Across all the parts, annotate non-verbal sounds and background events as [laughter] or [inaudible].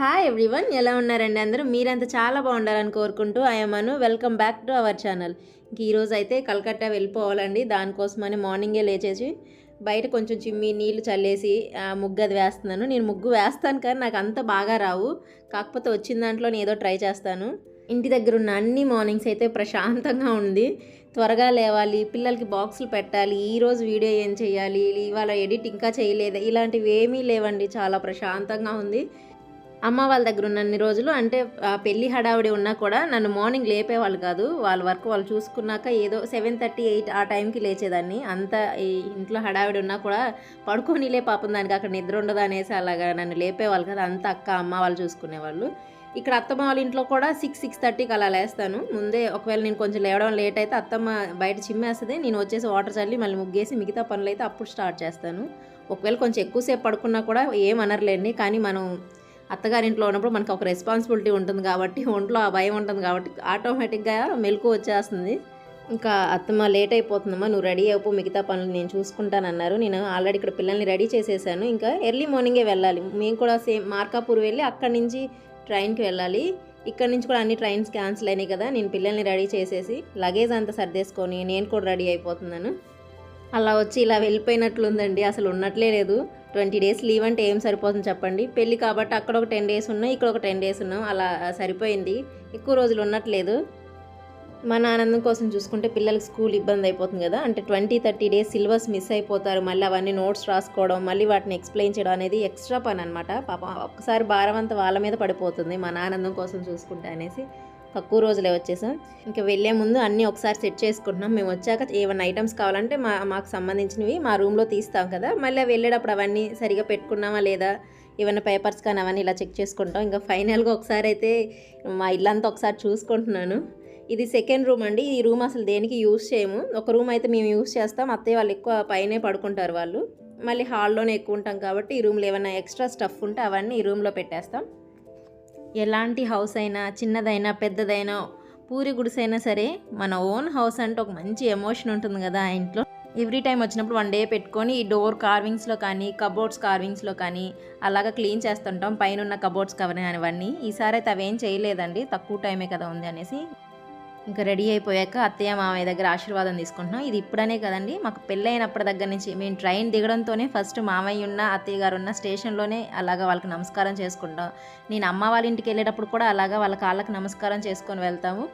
Hi everyone ఎలా ఉన్నారండి అందరూ? మీరంతా చాలా బాగుండాలని కోరుకుంటూ Anu welcome back to our channel ఇంక ఈరోజు అయితే కలకత్తా వెళ్ళిపోవాలండి. దానికోసమని మార్నింగే లేచేసి బయట కొంచెం చిమ్మి నీళ్ళు చల్లేసి ముగ్గు అది వేస్తున్నాను. నేను ముగ్గు వేస్తాను కానీ నాకు అంత బాగా రావు. కాకపోతే వచ్చిన దాంట్లో నేను ఏదో ట్రై చేస్తాను. ఇంటి దగ్గర ఉన్న అన్ని మార్నింగ్స్ అయితే ప్రశాంతంగా ఉంది. త్వరగా లేవాలి పిల్లలకి బాక్సులు పెట్టాలి ఈరోజు వీడియో ఏం చేయాలి ఇవాళ ఎడిట్ ఇంకా చేయలేదు? ఇలాంటివి ఏమీ లేవండి. చాలా ప్రశాంతంగా ఉంది. అమ్మ వాళ్ళ దగ్గర ఉన్నన్ని రోజులు అంటే పెళ్ళి పెళ్ళి హడావిడి ఉన్నా కూడా నన్ను మార్నింగ్ లేపేవాళ్ళు కాదు. వాళ్ళ వర్క్ వాళ్ళు చూసుకున్నాక ఏదో సెవెన్ థర్టీ ఎయిట్ ఆ టైంకి లేచేదాన్ని. అంత ఈ ఇంట్లో హడావిడి ఉన్నా కూడా పడుకోనిలే పాపం దానికి అక్కడ నిద్ర ఉండదు అనేసి అలాగా నన్ను లేపేవాళ్ళు కదా. అంత అక్క అమ్మ వాళ్ళు చూసుకునేవాళ్ళు. ఇక్కడ అత్తమ్మ వాళ్ళ ఇంట్లో కూడా సిక్స్ సిక్స్ థర్టీకి అలా లేస్తాను. ముందే ఒకవేళ నేను కొంచెం లేవడం లేట్ అయితే అత్తమ్మ బయట చిమ్మేస్తుంది. నేను వచ్చేసి వాటర్ చల్లి మళ్ళీ ముగ్గేసి మిగతా పనులు అయితే అప్పుడు స్టార్ట్ చేస్తాను. ఒకవేళ కొంచెం ఎక్కువసేపు పడుకున్నా కూడా ఏం అనర్లేండి. కానీ మనం అత్తగారింట్లో ఉన్నప్పుడు మనకు ఒక రెస్పాన్సిబిలిటీ ఉంటుంది కాబట్టి ఒంట్లో ఆ భయం ఉంటుంది కాబట్టి ఆటోమేటిక్గా మెలకు వచ్చేస్తుంది. ఇంకా అత్తమ్మ లేట్ అయిపోతుందమ్మా నువ్వు రెడీ అయిపో మిగతా పనులు నేను చూసుకుంటానన్నారు. నేను ఆల్రెడీ ఇక్కడ పిల్లల్ని రెడీ చేసేసాను. ఇంకా ఎర్లీ మార్నింగే వెళ్ళాలి. మేము కూడా సేమ్ మార్కాపూర్ వెళ్ళి అక్కడి నుంచి ట్రైన్కి వెళ్ళాలి. ఇక్కడ నుంచి కూడా అన్ని ట్రైన్స్ క్యాన్సిల్ అయినాయి కదా నేను పిల్లల్ని రెడీ చేసేసి లగేజ్ అంతా సర్దేసుకొని నేను కూడా రెడీ అయిపోతున్నాను. అలా వచ్చి ఇలా వెళ్ళిపోయినట్లుందండి అసలు ఉన్నట్లే లేదు. ట్వంటీ డేస్ లీవ్ అంటే ఏం సరిపోతుంది చెప్పండి? పెళ్ళి కాబట్టి అక్కడ ఒక టెన్ డేస్ ఉన్నాం ఇక్కడ ఒక టెన్ డేస్ ఉన్నాం అలా సరిపోయింది. ఎక్కువ రోజులు ఉన్నట్లేదు మన ఆనందం కోసం చూసుకుంటే పిల్లలకి స్కూల్ ఇబ్బంది అయిపోతుంది కదా. అంటే twenty thirty days syllabus miss అయిపోతారు. మళ్ళీ అవన్నీ నోట్స్ రాసుకోవడం మళ్ళీ వాటిని ఎక్స్ప్లెయిన్ చేయడం అనేది ఎక్స్ట్రా పని అనమాట పాప ఒక్కసారి భారం అంతా వాళ్ళ మీద పడిపోతుంది మన ఆనందం కోసం చూసుకుంటే అనేసి. తక్కువ రోజులే వచ్చేసాం. ఇంకా వెళ్ళే ముందు అన్నీ ఒకసారి సెట్ చేసుకుంటున్నాం. మేము వచ్చాక ఏమైనా ఐటమ్స్ కావాలంటే మా మాకు సంబంధించినవి మా రూమ్లో తీస్తాం కదా. మళ్ళీ వెళ్ళేటప్పుడు అవన్నీ సరిగా పెట్టుకున్నామా లేదా? ఏమైనా పేపర్స్ కానీ అవన్నీ ఇలా చెక్ చేసుకుంటాం. ఇంకా ఫైనల్గా ఒకసారి అయితే మా ఇల్లంతా ఒకసారి చూసుకుంటున్నాను. ఇది సెకండ్ రూమ్ అండి. ఈ రూమ్ అసలు దేనికి యూస్ చేయము. ఒక రూమ్ అయితే మేము యూస్ చేస్తాం. అత్తయ్య వాళ్ళు ఎక్కువ పైనే పడుకుంటారు వాళ్ళు. మళ్ళీ హాల్లోనే ఎక్కువ ఉంటాం కాబట్టి ఈ రూమ్లో ఏమైనా ఎక్స్ట్రా స్టఫ్ ఉంటే అవన్నీ ఈ రూమ్లో పెట్టేస్తాం. ఎలాంటి హౌస్ అయినా చిన్నదైనా పెద్దదైనా పూరి గుడిసైనా సరే మన ఓన్ హౌస్ అంటే ఒక మంచి ఎమోషన్ ఉంటుంది కదా ఆ ఇంట్లో. ఎవ్రీ టైం వచ్చినప్పుడు వన్ డే పెట్టుకొని ఈ డోర్ కార్వింగ్స్లో కానీ కబోర్డ్స్ కార్వింగ్స్లో కానీ అలాగా క్లీన్ చేస్తుంటాం. పైన ఉన్న కబోర్డ్స్ కవర్ అవన్నీ ఈసారి అయితే అవేం చేయలేదండి. తక్కువ టైమే కదా ఉంది అనేసి. ఇంకా రెడీ అయిపోయాక అత్తయ్య మామయ్య దగ్గర ఆశీర్వాదం తీసుకుంటున్నాం. ఇది ఇప్పుడనే కదండి. మాకు పెళ్ళైనప్పటి దగ్గర నుంచి మేము ట్రైన్ దిగడంతోనే ఫస్ట్ మామయ్య ఉన్న అత్తయ్య గారు ఉన్న స్టేషన్లోనే అలాగా వాళ్ళకి నమస్కారం చేసుకుంటాం. నేను అమ్మ వాళ్ళ ఇంటికి వెళ్ళేటప్పుడు కూడా అలాగా వాళ్ళ కాళ్ళకి నమస్కారం చేసుకొని వెళ్తాము.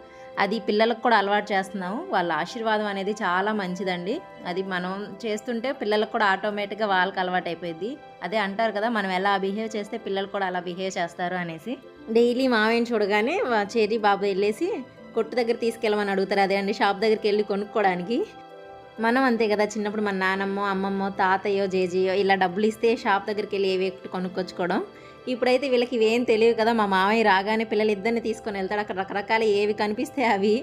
అది పిల్లలకు కూడా అలవాటు చేస్తున్నాము. వాళ్ళ ఆశీర్వాదం అనేది చాలా మంచిదండి. అది మనం చేస్తుంటే పిల్లలకు కూడా ఆటోమేటిక్గా వాళ్ళకి అలవాటు అయిపోయింది అదే అంటారు కదా మనం ఎలా బిహేవ్ చేస్తే పిల్లలు కూడా అలా బిహేవ్ చేస్తారు అనేసి. డైలీ మామయ్యని చూడగానే చేరి బాబు వెళ్ళేసి కొట్టు దగ్గర తీసుకెళ్ళమని అడుగుతారు. అదే అండి షాప్ దగ్గరికి వెళ్ళి కొనుక్కోవడానికి మనం అంతే కదా చిన్నప్పుడు మన నానమ్మో అమ్మమ్మో తాతయ్యో జేజీయో ఇలా డబ్బులు ఇస్తే షాప్ దగ్గరికి వెళ్ళి ఏవి కొనుక్కొచ్చుకోవడం. ఇప్పుడైతే వీళ్ళకి ఇవేం తెలియదు కదా మా మామయ్య రాగానే పిల్లలు ఇద్దరిని తీసుకొని వెళ్తాడు. అక్కడ రకరకాల ఏవి కనిపిస్తే అవి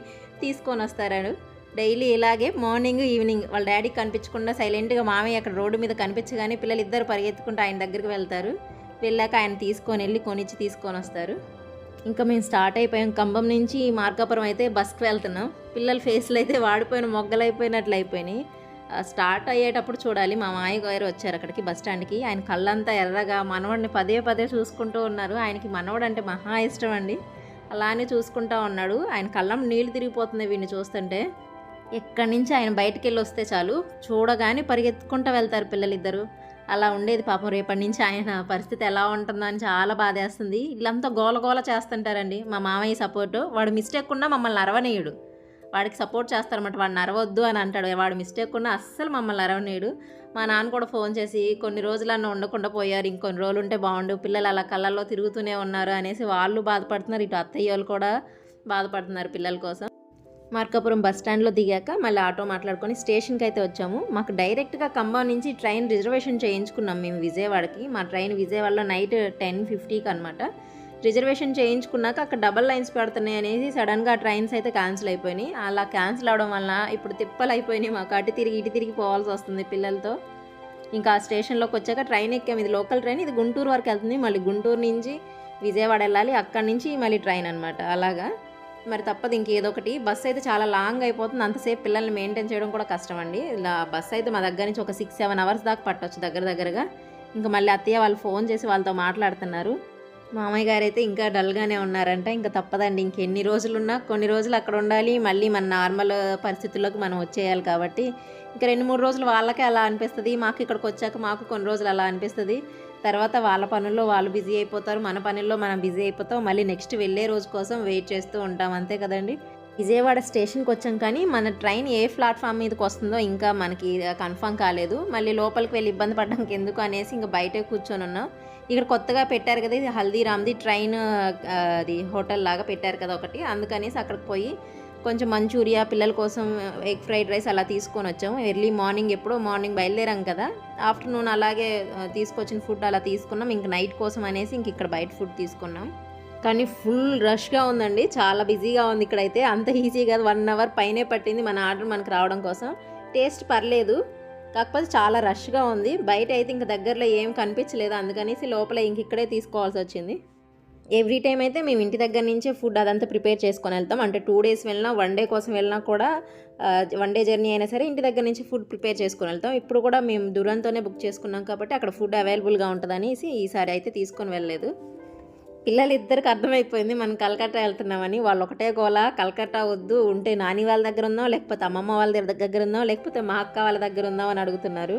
తీసుకొని వస్తారు డైలీ ఇలాగే మార్నింగ్ ఈవినింగ్ వాళ్ళ డాడీకి కనిపించకుండా సైలెంట్గా మామయ్య అక్కడ రోడ్డు మీద కనిపించగానే పిల్లలు ఇద్దరు పరిగెత్తుకుంటూ ఆయన దగ్గరికి వెళ్తారు. వెళ్ళాక ఆయన తీసుకొని వెళ్ళి కొనిచ్చి తీసుకొని వస్తారు. ఇంకా మేము స్టార్ట్ అయిపోయాం. కంబం నుంచి మార్కాపురం అయితే బస్కి వెళ్తున్నాం. పిల్లల ఫేస్లు అయితే వాడిపోయిన మొగ్గలు అయిపోయినట్లు అయిపోయినాయి. స్టార్ట్ అయ్యేటప్పుడు చూడాలి. మా మాయ గారు వచ్చారు అక్కడికి బస్ స్టాండ్కి ఆయన కళ్ళంతా ఎర్రగా మనవడిని పదే పదే చూసుకుంటూ ఉన్నారు. ఆయనకి మనవడు అంటే మహా ఇష్టం అండి. అలానే చూసుకుంటా ఉన్నాడు. ఆయన కళ్ళం నీళ్ళు తిరిగిపోతుంది వీడిని చూస్తుంటే. ఎక్కడి నుంచి ఆయన బయటికి వెళ్ళి వస్తే చాలు. చూడగానే పరిగెత్తుకుంటూ వెళ్తారు పిల్లలిద్దరూ. అలా ఉండేది పాపం. రేపటి నుంచి ఆయన పరిస్థితి ఎలా ఉంటుందో అని చాలా బాధేస్తుంది. ఇల్లంతా గోల గోల చేస్తుంటారండి. మా మామయ్య సపోర్టు. వాడు మిస్టేక్ ఉన్నా మమ్మల్ని అరవనీయుడు. వాడికి సపోర్ట్ చేస్తారన్నమాట. వాడిని అరవద్దు అని అంటాడు. వాడు మిస్టేక్ ఉన్నా అస్సలు మమ్మల్ని అరవనీయుడు. మా నాన్న కూడా ఫోన్ చేసి కొన్ని రోజులన్నా ఉండకుండా పోయారు. ఇంకొన్ని రోజులు ఉంటే బాగుండు. పిల్లలు అలా కళ్ళల్లో తిరుగుతూనే ఉన్నారు అనేసి వాళ్ళు బాధపడుతున్నారు. ఇటు అత్తయ్య వాళ్ళు కూడా బాధపడుతున్నారు పిల్లల కోసం. మార్కాపురం బస్ స్టాండ్లో దిగాక మళ్ళీ ఆటో మాట్లాడుకొని స్టేషన్కి అయితే వచ్చాము. మాకు డైరెక్ట్గా ఖమ్మం నుంచి ట్రైన్ రిజర్వేషన్ చేయించుకున్నాం మేము విజయవాడకి. మా ట్రైన్ విజయవాడలో నైట్ టెన్ ఫిఫ్టీకి అనమాట రిజర్వేషన్ చేయించుకున్నాక అక్కడ డబల్ లైన్స్ పెడుతున్నాయి అనేసి సడన్గా ట్రైన్స్ అయితే క్యాన్సిల్ అయిపోయినాయి. అలా క్యాన్సిల్ అవడం వల్ల ఇప్పుడు తిప్పలు అయిపోయినాయి మాకు. అటు తిరిగి ఇటు తిరిగి పోవాల్సి వస్తుంది పిల్లలతో. ఇంకా ఆ స్టేషన్లోకి వచ్చాక ట్రైన్ ఎక్కాము. ఇది లోకల్ ట్రైన్. ఇది గుంటూరు వరకు వెళ్తుంది. మళ్ళీ గుంటూరు నుంచి విజయవాడ వెళ్ళాలి. అక్కడి నుంచి మళ్ళీ ట్రైన్ అనమాట అలాగా. మరి తప్పదు ఇంకేదో ఒకటి. బస్సు అయితే చాలా లాంగ్ అయిపోతుంది. అంతసేపు పిల్లల్ని మెయింటైన్ చేయడం కూడా కష్టం అండి. ఇలా బస్సు అయితే మా దగ్గర నుంచి ఒక సిక్స్ సెవెన్ అవర్స్ దాకా పట్టొచ్చు దగ్గర దగ్గరగా. ఇంకా మళ్ళీ అత్తయ్య వాళ్ళు ఫోన్ చేసి వాళ్ళతో మాట్లాడుతున్నారు. మామయ్య గారు అయితే ఇంకా డల్గానే ఉన్నారంట. ఇంకా తప్పదండి ఇంకెన్ని రోజులున్నా కొన్ని రోజులు అక్కడ ఉండాలి. మళ్ళీ మన నార్మల్ పరిస్థితుల్లోకి మనం వచ్చేయాలి కాబట్టి. ఇంకా రెండు మూడు రోజులు వాళ్ళకే అలా అనిపిస్తుంది. మాకు ఇక్కడికి వచ్చాక మాకు కొన్ని రోజులు అలా అనిపిస్తుంది. తర్వాత వాళ్ళ పనుల్లో వాళ్ళు బిజీ అయిపోతారు మన పనుల్లో మనం బిజీ అయిపోతాం మళ్ళీ నెక్స్ట్ వెళ్ళే రోజు కోసం వెయిట్ చేస్తూ ఉంటాం అంతే కదండి? విజయవాడ స్టేషన్కి వచ్చాం కానీ మన ట్రైన్ ఏ ప్లాట్ఫామ్ మీదకి వస్తుందో ఇంకా మనకి కన్ఫర్మ్ కాలేదు. మళ్ళీ లోపలికి వెళ్ళి ఇబ్బంది పడడానికి ఎందుకు అనేసి ఇంకా బయటే కూర్చొని ఉన్నాం. ఇక్కడ కొత్తగా పెట్టారు కదా ఇది హల్దీరామ్ది ట్రైన్ అది హోటల్ లాగా పెట్టారు కదా ఒకటి అందుకనేసి అక్కడికి పోయి కొంచెం మంచూరియా పిల్లల కోసం ఎగ్ ఫ్రైడ్ రైస్ అలా తీసుకొని వచ్చాము. ఎర్లీ మార్నింగ్ ఎప్పుడో మార్నింగ్ బయలుదేరాం కదా. ఆఫ్టర్నూన్ అలాగే తీసుకొచ్చిన ఫుడ్ అలా తీసుకున్నాం. ఇంక నైట్ కోసం అనేసి ఇంక ఇక్కడ బయట ఫుడ్ తీసుకున్నాం. కానీ ఫుల్ రష్గా ఉందండి. చాలా బిజీగా ఉంది ఇక్కడైతే. అంత ఈజీ కాదు. వన్ అవర్ పైనే పట్టింది మన ఆర్డర్ మనకు రావడం కోసం. టేస్ట్ పర్లేదు. కాకపోతే చాలా రష్గా ఉంది. బయట అయితే ఇంక దగ్గరలో ఏం కనిపించలేదు. అందుకనేసి లోపల ఇంక ఇక్కడే తీసుకోవాల్సి వచ్చింది. ఎవ్రీ టైం అయితే మేము ఇంటి దగ్గర నుంచే ఫుడ్ అదంతా ప్రిపేర్ చేసుకొని వెళ్తాం. అంటే టూ డేస్ వెళ్ళినా వన్ డే కోసం వెళ్ళినా కూడా వన్ డే జర్నీ అయినా సరే ఇంటి దగ్గర నుంచి ఫుడ్ ప్రిపేర్ చేసుకొని వెళ్తాం. ఇప్పుడు కూడా మేము దూరంతోనే బుక్ చేసుకున్నాం కాబట్టి అక్కడ ఫుడ్ అవైలబుల్గా ఉంటుందనేసి ఈసారి అయితే తీసుకొని వెళ్ళలేదు. పిల్లలు ఇద్దరికి అర్థమైపోయింది మనం కలకట్టా వెళ్తున్నామని. వాళ్ళు ఒకటే గోల కలకట్టా వద్దు ఉంటే నాని వాళ్ళ దగ్గర ఉందాం లేకపోతే అమ్మమ్మ వాళ్ళ దగ్గర ఉందాం లేకపోతే మా అక్క వాళ్ళ దగ్గర ఉందాం అని అడుగుతున్నారు.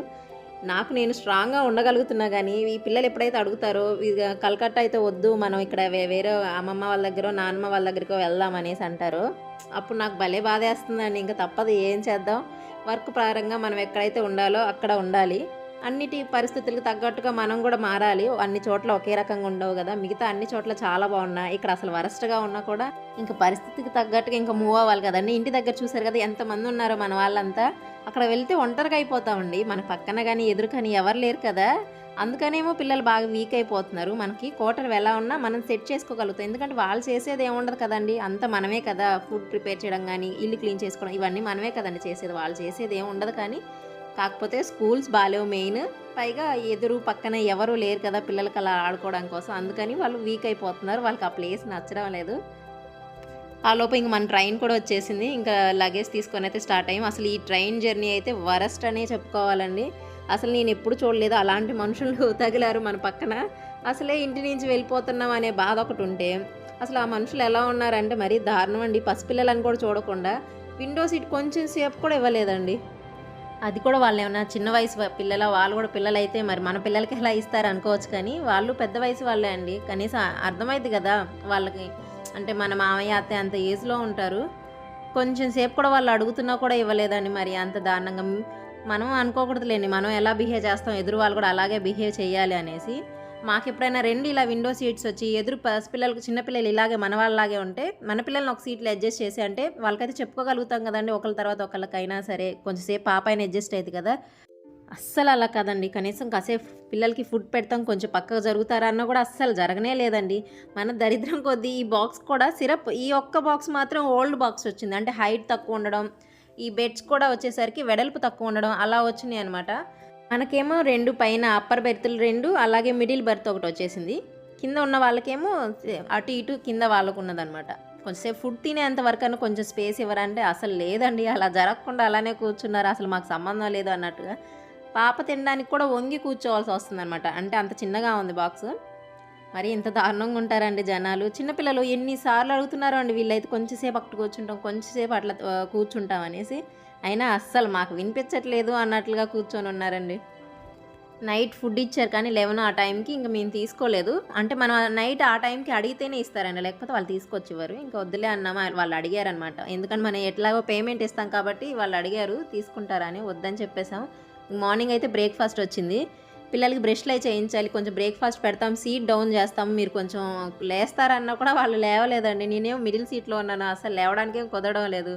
నాకు నేను స్ట్రాంగ్గా ఉండగలుగుతున్నా కానీ ఈ పిల్లలు ఎప్పుడైతే అడుగుతారో ఇది కలకత్తా అయితే వద్దు మనం ఇక్కడ వేరే అమ్మమ్మ వాళ్ళ దగ్గర నాన్నమ్మ వాళ్ళ దగ్గరికో వెళ్దాం అనేసి అంటారు అప్పుడు నాకు భలే బాధేస్తుందండి. ఇంకా తప్పదు ఏం చేద్దాం? వర్క్ ప్రారంగా మనం ఎక్కడైతే ఉండాలో అక్కడ ఉండాలి. అన్నిటి పరిస్థితులకు తగ్గట్టుగా మనం కూడా మారాలి. అన్ని చోట్ల ఒకే రకంగా ఉండవు కదా. మిగతా అన్ని చోట్ల చాలా బాగున్నాయి. ఇక్కడ అసలు వరస్ట్గా ఉన్నా కూడా ఇంకా పరిస్థితికి తగ్గట్టుగా ఇంకా మూవ్ అవ్వాలి కదండి ఇంటి దగ్గర చూసారు కదా ఎంతమంది ఉన్నారో మన వాళ్ళంతా. అక్కడ వెళ్తే ఒంటరిగా అయిపోతామండి. మన పక్కన కానీ ఎదురు కానీ ఎవరు లేరు కదా. అందుకనేమో పిల్లలు బాగా వీక్ అయిపోతున్నారు. మనకి కోటర్ ఎలా ఉన్నా మనం సెట్ చేసుకోగలుగుతాం. ఎందుకంటే వాళ్ళు చేసేది ఏముండదు కదండి. అంత మనమే కదా. ఫుడ్ ప్రిపేర్ చేయడం కానీ ఇల్లు క్లీన్ చేసుకోవడం ఇవన్నీ మనమే కదండి చేసేది. వాళ్ళు చేసేది ఏమి ఉండదు కానీ కాకపోతే స్కూల్స్ బాగాలేవు మెయిన్. పైగా ఎదురు పక్కన ఎవరు లేరు కదా పిల్లలకి అలా ఆడుకోవడం కోసం. అందుకని వాళ్ళు వీక్ అయిపోతున్నారు. వాళ్ళకి ఆ ప్లేస్ నచ్చడం లేదు. ఆ లోపు ఇంక మన ట్రైన్ కూడా వచ్చేసింది. ఇంకా లగేజ్ తీసుకొని అయితే స్టార్ట్ అయ్యాం. అసలు ఈ ట్రైన్ జర్నీ అయితే వరస్ట్ అనే చెప్పుకోవాలండి. అసలు నేను ఎప్పుడు చూడలేదు. అలాంటి మనుషులు [laughs] తగిలారు మన పక్కన. అసలే ఇంటి నుంచి వెళ్ళిపోతున్నాం అనే బాధ ఒకటి ఉంటే అసలు ఆ మనుషులు ఎలా ఉన్నారంటే మరీ దారుణం అండి. పసిపిల్లలని కూడా చూడకుండా. విండో సీట్ కొంచెం సేపు కూడా ఇవ్వలేదండి. అది కూడా వాళ్ళు ఏమైనా చిన్న వయసు పిల్లల వాళ్ళు కూడా పిల్లలు అయితే మరి మన పిల్లలకి ఎలా ఇస్తారు అనుకోవచ్చు కానీ వాళ్ళు పెద్ద వయసు వాళ్ళే అండి. కనీసం అర్థమైంది కదా వాళ్ళకి. అంటే మన మామయ్య అత్తయ్య అంత ఏజ్లో ఉంటారు. కొంచెం సేపు కూడా వాళ్ళు అడుగుతున్నా కూడా ఇవ్వలేదండి మరి అంత దారుణంగా. మనం అనుకోకూడదులేండి. మనం ఎలా బిహేవ్ చేస్తాం? ఎదురు వాళ్ళు కూడా అలాగే బిహేవ్ చేయాలి అనేసి. మాకు ఎప్పుడైనా రెండు ఇలా విండో సీట్స్ వచ్చి ఎదురు పసిపిల్లలకు చిన్నపిల్లలు ఇలాగే మన వాళ్ళలాగే ఉంటే మన పిల్లల్ని ఒక సీట్లు అడ్జస్ట్ చేసి అంటే వాళ్ళకైతే చెప్పుకోగలుగుతాం కదండి. ఒకళ్ళ తర్వాత ఒకళ్ళకైనా సరే కొంచెంసేపు పాప అయిన అడ్జస్ట్ అయ్యింది కదా. అస్సలు అలా కదండి. కనీసం కాసేపు పిల్లలకి ఫుడ్ పెడతాం కొంచెం పక్కకు జరుగుతారా అన్న కూడా అస్సలు జరగనే లేదండి. మన దరిద్రం కొద్దీ ఈ బాక్స్ కూడా సిరప్ ఈ ఒక్క బాక్స్ మాత్రం ఓల్డ్ బాక్స్ వచ్చింది. అంటే హైట్ తక్కువ ఉండడం ఈ బెడ్స్ కూడా వచ్చేసరికి వెడల్పు తక్కువ ఉండడం అలా వచ్చినాయి అనమాట మనకేమో రెండు పైన అప్పర్ బెర్తులు రెండు అలాగే మిడిల్ బెర్త్ ఒకటి వచ్చేసింది. కింద ఉన్న వాళ్ళకేమో అటు ఇటు కింద వాళ్ళకు ఉన్నదనమాట కొంచెంసేపు ఫుడ్ తినేంత వరకు అన్న కొంచెం స్పేస్ ఇవ్వరంటే అసలు లేదండి అలా జరగకుండా అలానే కూర్చున్నారు. అసలు మాకు సంబంధం లేదు అన్నట్టుగా. పాప తినడానికి కూడా వంగి కూర్చోవాల్సి వస్తుందన్నమాట అంటే అంత చిన్నగా ఉంది బాక్స్. మరి ఇంత దారుణంగా ఉంటారండి జనాలు. చిన్నపిల్లలు ఎన్నిసార్లు అడుగుతున్నారో అండి వీళ్ళైతే కొంచెంసేపు అక్కడ కూర్చుంటాం కొంచెంసేపు అట్లా కూర్చుంటాం అనేసి. అయినా అస్సలు మాకు వినిపించట్లేదు అన్నట్లుగా కూర్చొని ఉన్నారండి. నైట్ ఫుడ్ ఇచ్చారు కానీ లెవెన్ ఆ టైంకి ఇంకా మేము తీసుకోలేదు. అంటే మనం నైట్ ఆ టైంకి అడిగితేనే ఇస్తారండి. లేకపోతే వాళ్ళు తీసుకొచ్చేవారు. ఇంకా వద్దులే అన్నామా వాళ్ళు అడిగారనమాట ఎందుకంటే మనం ఎట్లాగో పేమెంట్ ఇస్తాం కాబట్టి వాళ్ళు అడిగారు తీసుకుంటారని వద్దని చెప్పేసాం మార్నింగ్ అయితే బ్రేక్ఫాస్ట్ వచ్చింది. పిల్లలకి బ్రష్లు అయి చేయించాలి. కొంచెం బ్రేక్ఫాస్ట్ పెడతాం సీట్ డౌన్ చేస్తాం. మీరు కొంచెం లేస్తారన్నా కూడా వాళ్ళు లేవలేదండి. నేనేమో మిడిల్ సీట్లో ఉన్నాను. అసలు లేవడానికి ఏం కుదరడం లేదు.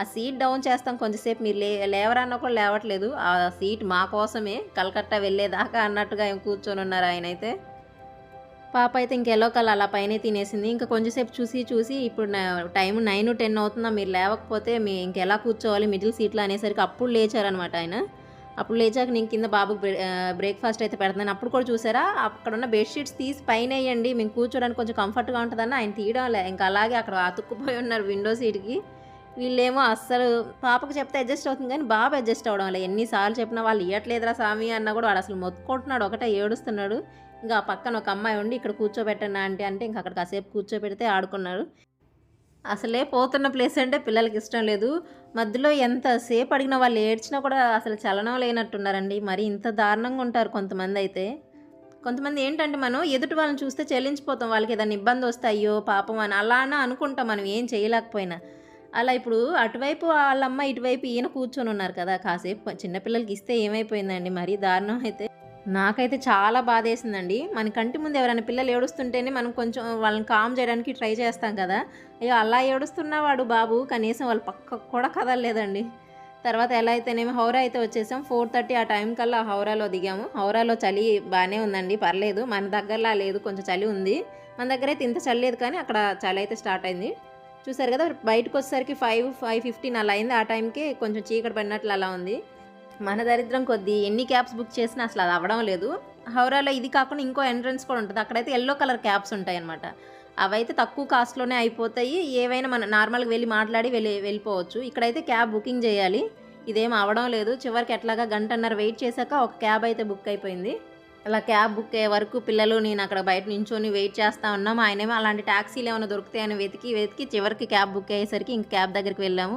ఆ సీట్ డౌన్ చేస్తాం కొంచెంసేపు మీరు లే లేవరన్నా కూడా లేవట్లేదు. ఆ సీట్ మా కోసమే కలకత్తా వెళ్ళేదాకా అన్నట్టుగా ఏం కూర్చొని ఉన్నారు ఆయన అయితే పాప అయితే ఇంకెల్లో కల్ అలా పైన తినేసింది. ఇంకా కొంచెంసేపు చూసి చూసి ఇప్పుడు టైం నైన్ టెన్ అవుతుందా మీరు లేవకపోతే మీ ఇంకెలా కూర్చోవాలి మిడిల్ సీట్లో అనేసరికి అప్పుడు లేచారనమాట ఆయన. అప్పుడు లేచాక నేను కింద బాబుకి బ్రేక్ఫాస్ట్ అయితే పెడతాను అప్పుడు కూడా చూసారా? అక్కడ ఉన్న బెడ్షీట్స్ తీసి పైన వేయండి మేము కూర్చోడానికి కొంచెం కంఫర్ట్గా ఉంటుందని ఆయన తీయడం లే ఇంకా అలాగే అక్కడ అతుక్కుపోయి ఉన్నారు విండో సీట్కి. వీళ్ళేమో అస్సలు పాపకు చెప్తే అడ్జస్ట్ అవుతుంది కానీ బాబు అడ్జస్ట్ అవడం వల్ల ఎన్నిసార్లు చెప్పినా వాళ్ళు ఇవ్వట్లేదురా స్వామి అన్న కూడా వాడు అసలు మొత్తుకుంటున్నాడు. ఒకటే ఏడుస్తున్నాడు. ఇంకా ఆ పక్కన ఒక అమ్మాయి ఉండి ఇక్కడ కూర్చోబెట్టండి అంటే అంటే ఇంకా అక్కడ కాసేపు కూర్చోబెడితే ఆడుకున్నారు. అసలే పోతున్న ప్లేస్ అంటే పిల్లలకి ఇష్టం లేదు. మధ్యలో ఎంతసేపు అడిగిన వాళ్ళు ఏడ్చినా కూడా అసలు చలనం లేనట్టున్నారండి. మరి ఇంత దారుణంగా ఉంటారు కొంతమంది అయితే. కొంతమంది ఏంటంటే మనం ఎదుటి వాళ్ళని చూస్తే చెల్లించిపోతాం. వాళ్ళకి ఏదైనా ఇబ్బంది వస్తే అయ్యో పాపం అని అలా అని అనుకుంటాం మనం. ఏం చేయలేకపోయినా. అలా ఇప్పుడు అటువైపు వాళ్ళమ్మ ఇటువైపు ఈయన కూర్చొని ఉన్నారు కదా కాసేపు చిన్నపిల్లలకి ఇస్తే ఏమైపోయిందండి? మరీ దారుణం అయితే. నాకైతే చాలా బాధేసిందండి. మన కంటి ముందు ఎవరైనా పిల్లలు ఏడుస్తుంటేనే మనం కొంచెం వాళ్ళని కామ్ చేయడానికి ట్రై చేస్తాం కదా. అయ్యో అలా ఏడుస్తున్నవాడు బాబు కనీసం వాళ్ళ పక్క కూడా కదలలేదండి. తర్వాత ఎలా అయితేనేమో హౌరా అయితే వచ్చేసాం. ఫోర్ థర్టీ ఆ టైం కల్లా హౌరాలో దిగాము. హౌరాలో చలి బాగానే ఉందండి పర్లేదు. మన దగ్గరలా లేదు కొంచెం చలి ఉంది. మన దగ్గర అయితే ఇంత చలి లేదు కానీ అక్కడ చలి అయితే స్టార్ట్ అయింది. చూసారు కదా బయటకు వచ్చేసరికి ఫైవ్ ఫైవ్ ఫిఫ్టీన్ అలా అయింది. ఆ టైంకి కొంచెం చీకటి పడినట్లు అలా ఉంది. మన దరిద్రం కొద్దీ ఎన్ని క్యాబ్స్ బుక్ చేసినా అసలు అది అవ్వడం లేదు. హౌరాలో ఇది కాకుండా ఇంకో ఎంట్రన్స్ కూడా ఉంటుంది. అక్కడైతే ఎల్లో కలర్ క్యాబ్స్ ఉంటాయి అనమాట అవైతే తక్కువ కాస్ట్లోనే అయిపోతాయి. ఏవైనా మనం నార్మల్గా వెళ్ళి మాట్లాడి వెళ్ళి వెళ్ళిపోవచ్చు. ఇక్కడైతే క్యాబ్ బుకింగ్ చేయాలి. ఇదేం అవడం లేదు. చివరికి ఎట్లాగా గంటన్నర వెయిట్ చేశాక ఒక క్యాబ్ అయితే బుక్ అయిపోయింది. అలా క్యాబ్ బుక్ అయ్యే వరకు పిల్లలు నేను అక్కడ బయట నించొని వెయిట్ చేస్తా ఉన్నాం. ఆయనేమో అలాంటి ట్యాక్సీలు ఏమైనా దొరుకుతాయని వెతికి వెతికి చివరికి క్యాబ్ బుక్ అయ్యేసరికి ఇంక క్యాబ్ దగ్గరికి వెళ్ళాము.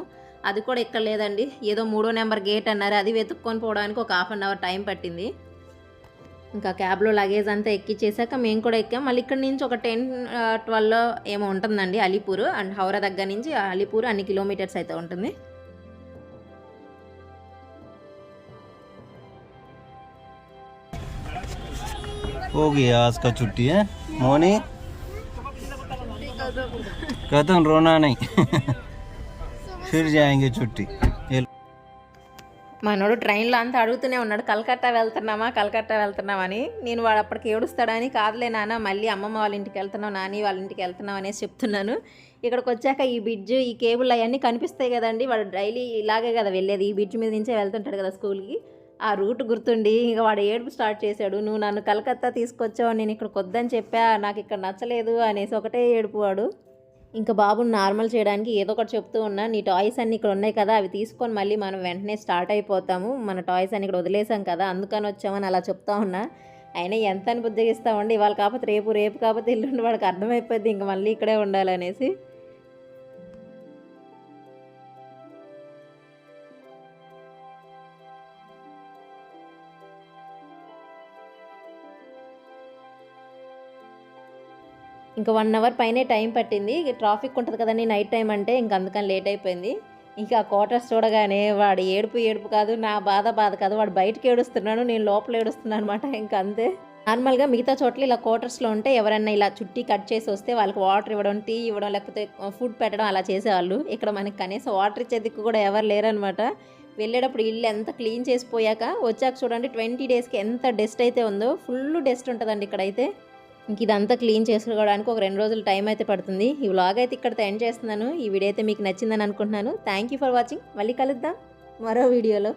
అది కూడా ఇక్కడ లేదండి. ఏదో మూడో నెంబర్ గేట్ అన్నారు. అది వెతుక్కొని పోవడానికి ఒక హాఫ్ అన్ అవర్ టైం పట్టింది. ఇంకా క్యాబ్లో లగేజ్ అంతా ఎక్కిచ్చేసాక మేము కూడా ఎక్కాం. మళ్ళీ ఇక్కడ నుంచి ఒక టెన్ ట్వెల్వ్ ఏమో ఉంటుందండి అలీపూర్. అండ్ హౌరా దగ్గర నుంచి అలీపూర్ అన్ని కిలోమీటర్స్ అయితే ఉంటుంది. हो गया आज का छुट्टी है मोनी खत्म रोना नहीं [laughs] फिर जाएंगे छुट्टी ये మనోడు ట్రైన్లో అంతా అడుగుతూనే ఉన్నాడు కలకత్తా వెళ్తున్నామా కలకత్తా వెళ్తున్నామా అని నేను వాడు అప్పటికి ఏడుస్తాడని కాదులే నాన్న మళ్ళీ అమ్మమ్మ వాళ్ళ ఇంటికి వెళ్తున్నావు నాని వాళ్ళ ఇంటికి వెళ్తున్నావు అనేసి చెప్తున్నాను ఇక్కడికి వచ్చాక ఈ బ్రిడ్జ్ ఈ కేబుల్ అవన్నీ కనిపిస్తాయి కదండి వాడు డైలీ ఇలాగే కదా వెళ్ళేది ఈ బ్రిడ్జ్ మీద నుంచే వెళ్తుంటాడు కదా స్కూల్కి ఆ రూట్ గుర్తుండి ఇక వాడు ఏడుపు స్టార్ట్ చేశాడు నువ్వు నన్ను కలకత్తా తీసుకొచ్చావు నేను ఇక్కడికి వద్దని చెప్పా నాకు ఇక్కడ నచ్చలేదు అనేసి ఒకటే ఏడుపు వాడు. ఇంకా బాబుని నార్మల్ చేయడానికి ఏదో ఒకటి చెప్తూ ఉన్నా నీ టాయ్స్ అన్ని ఇక్కడ ఉన్నాయి కదా అవి తీసుకొని మళ్ళీ మనం వెంటనే స్టార్ట్ అయిపోతాము మన టాయ్స్ అన్ని ఇక్కడ వదిలేసాం కదా అందుకని వచ్చామని అలా చెప్తా ఉన్నా. అయినా ఎంత అని బుద్ధిగిస్తామండి ఇవాళ కాకపోతే రేపు రేపు కాకపోతే ఇల్లుండి వాడికి అర్థమైపోద్ది ఇంకా మళ్ళీ ఇక్కడే ఉండాలనేసి. ఇంకా వన్ అవర్ పైనే టైం పట్టింది. ఇక ట్రాఫిక్ ఉంటుంది కదండి నైట్ టైం అంటే ఇంక అందుకని లేట్ అయిపోయింది. ఇంకా క్వార్టర్స్ చూడగానే వాడు ఏడుపు ఏడుపు కాదు నా బాధ బాధ కాదు వాడు బయటకు ఏడుస్తున్నాడు నేను లోపల ఏడుస్తున్నాను అనమాట ఇంకా అంతే. నార్మల్గా మిగతా చోట్ల ఇలా క్వార్టర్స్లో ఉంటే ఎవరైనా ఇలా చుట్టి కట్ చేసి వస్తే వాళ్ళకి వాటర్ ఇవ్వడం టీ ఇవ్వడం లేకపోతే ఫుడ్ పెట్టడం అలా చేసేవాళ్ళు. ఇక్కడ మనకి కనీసం వాటర్ ఇచ్చే దిక్కు కూడా ఎవరు లేరనమాట వెళ్ళేటప్పుడు ఇల్లు ఎంత క్లీన్ చేసిపోయాక వచ్చాక చూడండి ట్వంటీ డేస్కి ఎంత డస్ట్ అయితే ఉందో ఫుల్ డస్ట్ ఉంటుందండి ఇక్కడైతే. ఇంక ఇదంతా క్లీన్ చేసుకోవడానికి ఒక రెండు రోజులు టైం అయితే పడుతుంది. ఈ వ్లాగ్ అయితే ఇక్కడితో ఎండ్ చేస్తున్నాను. ఈ వీడియో అయితే మీకు నచ్చిందని అనుకుంటున్నాను. థ్యాంక్ యూ ఫర్ వాచింగ్ మళ్ళీ కలుద్దాం. మరో వీడియోలో.